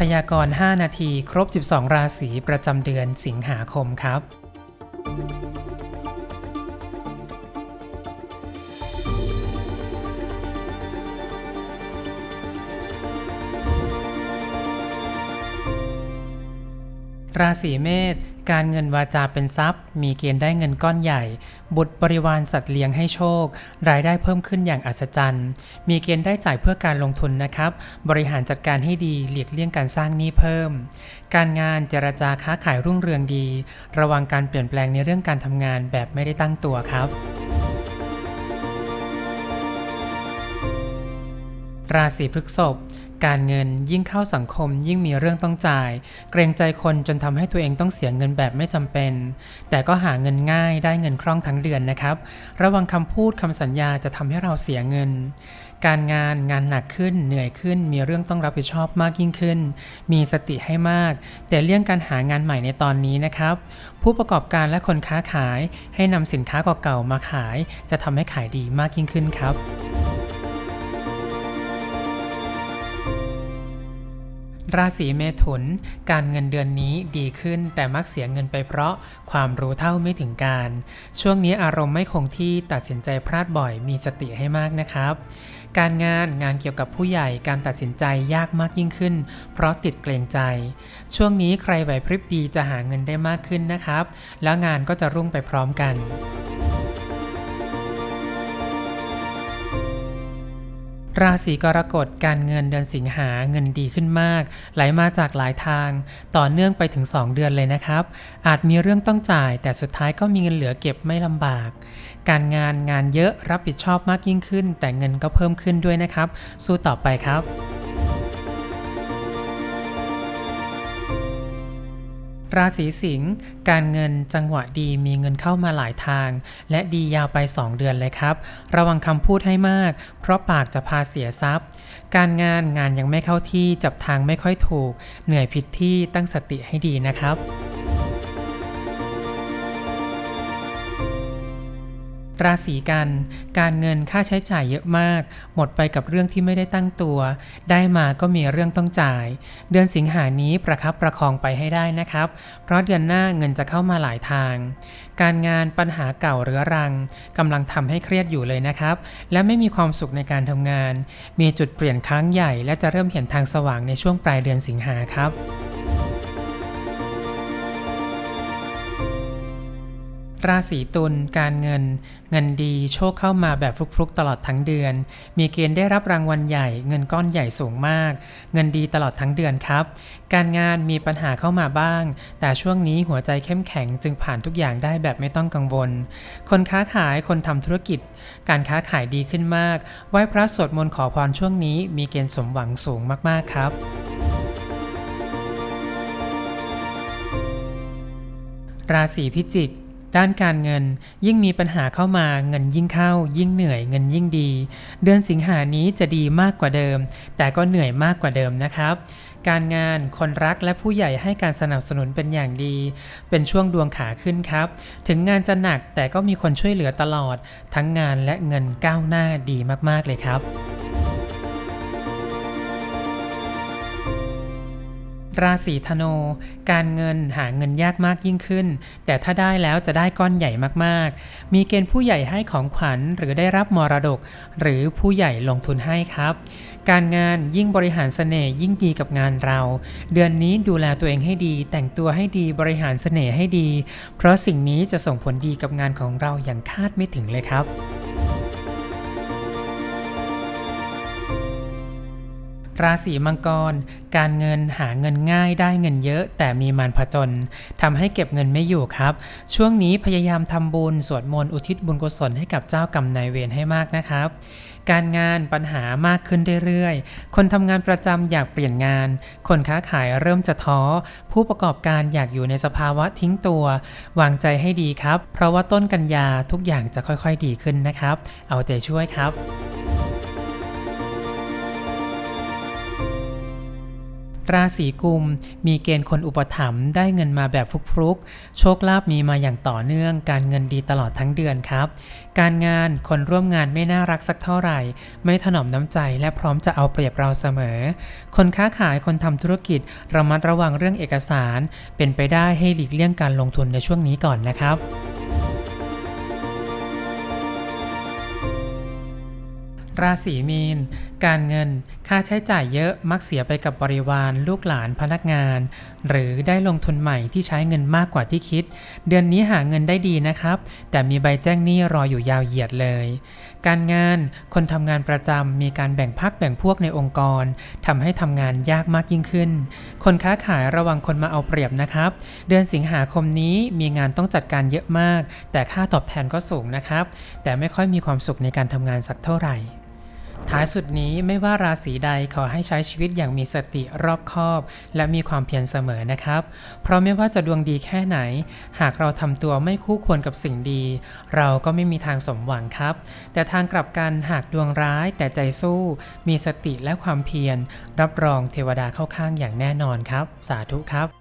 พยากรณ์ 5 นาที ครบ 12 ราศีประจำเดือนสิงหาคมครับ ราศีเมษการเงินวาจาเป็นทรัพย์ มีเกณฑ์ได้เงินก้อนใหญ่ บุตรบริวารสัตว์เลี้ยงให้โชค รายได้เพิ่มขึ้นอย่างอัศจรรย์ มีเกณฑ์ได้จ่ายเพื่อการลงทุนนะครับ บริหารจัดการให้ดีหลีกเลี่ยงการสร้างหนี้เพิ่ม การงานเจรจาค้าขายรุ่งเรืองดี ระวังการเปลี่ยนแปลงในเรื่องการทำงานแบบไม่ได้ตั้งตัวครับราศีพฤษภ การเงิน ยิ่งเข้าสังคม ยิ่งมีเรื่องต้องจ่าย เกรงใจคนจนทำให้ตัวเองต้องเสียเงินแบบไม่จำเป็น แต่ก็หาเงินง่ายได้เงินคล่องทั้งเดือนนะครับ ระวังคำพูดคำสัญญาจะทำให้เราเสียเงิน การงานงานหนักขึ้นเหนื่อยขึ้น มีเรื่องต้องรับผิดชอบมากยิ่งขึ้น มีสติให้มาก แต่เลี่ยงการหางานใหม่ในตอนนี้นะครับ ผู้ประกอบการและคนค้าขายให้นำสินค้าเก่าๆมาขาย จะทำให้ขายดีมากยิ่งขึ้นครับ ราศีเมถุน การเงินเดือนนี้ดีขึ้นแต่มักเสียเงินไปเพราะความรู้เท่าไม่ถึงการ ช่วงนี้อารมณ์ไม่คงที่ตัดสินใจพลาดบ่อยมีสติให้มากนะครับ การงานงานเกี่ยวกับผู้ใหญ่การตัดสินใจยากมากยิ่งขึ้น เพราะติดเกรงใจ ช่วงนี้ใครไหวพริบดีจะหาเงินได้มากขึ้นนะครับ แล้วงานก็จะรุ่งไปพร้อมกัน ราศีกรกฎการเงินเดือนสิงหาเงินดีขึ้นมาก ไหลมาจากหลายทาง ต่อเนื่องไปถึง 2 เดือนเลยนะครับ อาจมีเรื่องต้องจ่าย แต่สุดท้ายก็มีเงินเหลือเก็บไม่ลำบาก การงานงานเยอะรับผิดชอบมากยิ่งขึ้น แต่เงินก็เพิ่มขึ้นด้วยนะครับ สู้ต่อไปครับ ราศีสิงห์การเงินจังหวะดีมีเงินเข้ามาหลายทาง และดียาวไป 2 เดือนเลยครับ ระวังคำพูดให้มาก เพราะปากจะพาเสียทรัพย์ การงานงานยังไม่เข้าที่จับทางไม่ค่อยถูก เหนื่อยผิดที่ตั้งสติให้ดีนะครับ ราศีกัน การเงินค่าใช้จ่ายเยอะมาก หมดไปกับเรื่องที่ไม่ได้ตั้งตัว ได้มาก็มีเรื่องต้องจ่าย เดือนสิงหานี้ประคับประคองไปให้ได้นะครับ เพราะเดือนหน้าเงินจะเข้ามาหลายทาง การงานปัญหาเก่าเรื้อรังกำลังทำให้เครียดอยู่เลยนะครับ และไม่มีความสุขในการทำงาน มีจุดเปลี่ยนครั้งใหญ่ และจะเริ่มเห็นทางสว่างในช่วงปลายเดือนสิงหาครับ ราศีตุลการเงิน เงินดีโชคเข้ามาแบบฟลุกๆ ตลอดทั้งเดือน มีเกณฑ์ได้รับรางวัลใหญ่ เงินก้อนใหญ่สูงมาก เงินดีตลอดทั้งเดือนครับ การงานมีปัญหาเข้ามาบ้าง แต่ช่วงนี้หัวใจเข้มแข็งจึงผ่านทุกอย่างได้แบบไม่ต้องกังวล คนค้าขายคนทำธุรกิจ การค้าขายดีขึ้นมาก ไหว้พระสวดมนต์ขอพรช่วงนี้ มีเกณฑ์สมหวังสูงมากๆครับราศีพิจิก ด้านการเงินยิ่งมีปัญหาเข้ามาเงินยิ่งเข้า ยิ่งเหนื่อยเงินยิ่งดี เดือนสิงหานี้จะดีมากกว่าเดิม แต่ก็เหนื่อยมากกว่าเดิมนะครับ การงานคนรักและผู้ใหญ่ให้การสนับสนุนเป็นอย่างดี เป็นช่วงดวงขาขึ้นครับ ถึงงานจะหนักแต่ก็มีคนช่วยเหลือตลอด ทั้งงานและเงินก้าวหน้าดีมากๆเลยครับ ราศีธนู การเงินหาเงินยากมากยิ่งขึ้น แต่ถ้าได้แล้วจะได้ก้อนใหญ่มากๆ มีเกณฑ์ผู้ใหญ่ให้ของขวัญหรือได้รับมรดก หรือผู้ใหญ่ลงทุนให้ครับ การงานยิ่งบริหารเสน่ห์ยิ่งดีกับงานเรา เดือนนี้ดูแลตัวเองให้ดี แต่งตัวให้ดีบริหารเสน่ห์ให้ดี เพราะสิ่งนี้จะส่งผลดีกับงานของเราอย่างคาดไม่ถึงเลยครับ ราศีมังกร การเงินหาเงินง่ายได้เงินเยอะ แต่มีมารผจญทำให้เก็บเงินไม่อยู่ครับ ช่วงนี้พยายามทำบุญสวดมนต์อุทิศบุญกุศลให้กับเจ้ากรรมนายเวรให้มากนะครับ การงานปัญหามากขึ้นเรื่อยๆ คนทำงานประจำอยากเปลี่ยนงาน คนค้าขายเริ่มจะท้อ ผู้ประกอบการอยากอยู่ในสภาวะทิ้งตัว วางใจให้ดีครับ เพราะว่าต้นกันยาทุกอย่างจะค่อยๆดีขึ้นนะครับ เอาใจช่วยครับ ราศีกุม มีเกณฑ์คนอุปถัมภ์ได้เงินมาแบบฟลุกๆโชคลาภมีมาอย่างต่อเนื่อง การเงินดีตลอดทั้งเดือนครับ การงานคนร่วมงานไม่น่ารักสักเท่าไหร่ ไม่ถนอมน้ำใจและพร้อมจะเอาเปรียบเราเสมอ คนค้าขายคนทำธุรกิจระมัดระวังเรื่องเอกสาร เป็นไปได้ให้หลีกเลี่ยงการลงทุนในช่วงนี้ก่อนนะครับราศีมีน การเงิน ค่าใช้จ่ายเยอะมักเสียไปกับบริวารลูกหลานพนักงาน หรือได้ลงทุนใหม่ที่ใช้เงินมากกว่าที่คิด เดือนนี้หาเงินได้ดีนะครับ แต่มีใบแจ้งหนี้รออยู่ยาวเหยียดเลย การงานคนทำงานประจำมีการแบ่งพักแบ่งพวกในองค์กรทำให้ทำงานยากมากยิ่งขึ้น คนค้าขายระวังคนมาเอาเปรียบนะครับ เดือนสิงหาคมนี้มีงานต้องจัดการเยอะมาก แต่ค่าตอบแทนก็สูงนะครับ แต่ไม่ค่อยมีความสุขในการทำงานสักเท่าไหร่ ท้ายสุดนี้ไม่ว่าราศีใดขอให้ใช้ชีวิตอย่างมีสติรอบคอบ และมีความเพียรเสมอนะครับ เพราะไม่ว่าจะดวงดีแค่ไหน หากเราทำตัวไม่คู่ควรกับสิ่งดี เราก็ไม่มีทางสมหวังครับ แต่ทางกลับกันหากดวงร้ายแต่ใจสู้ มีสติและความเพียร รับรองเทวดาเข้าข้างอย่างแน่นอนครับ สาธุครับ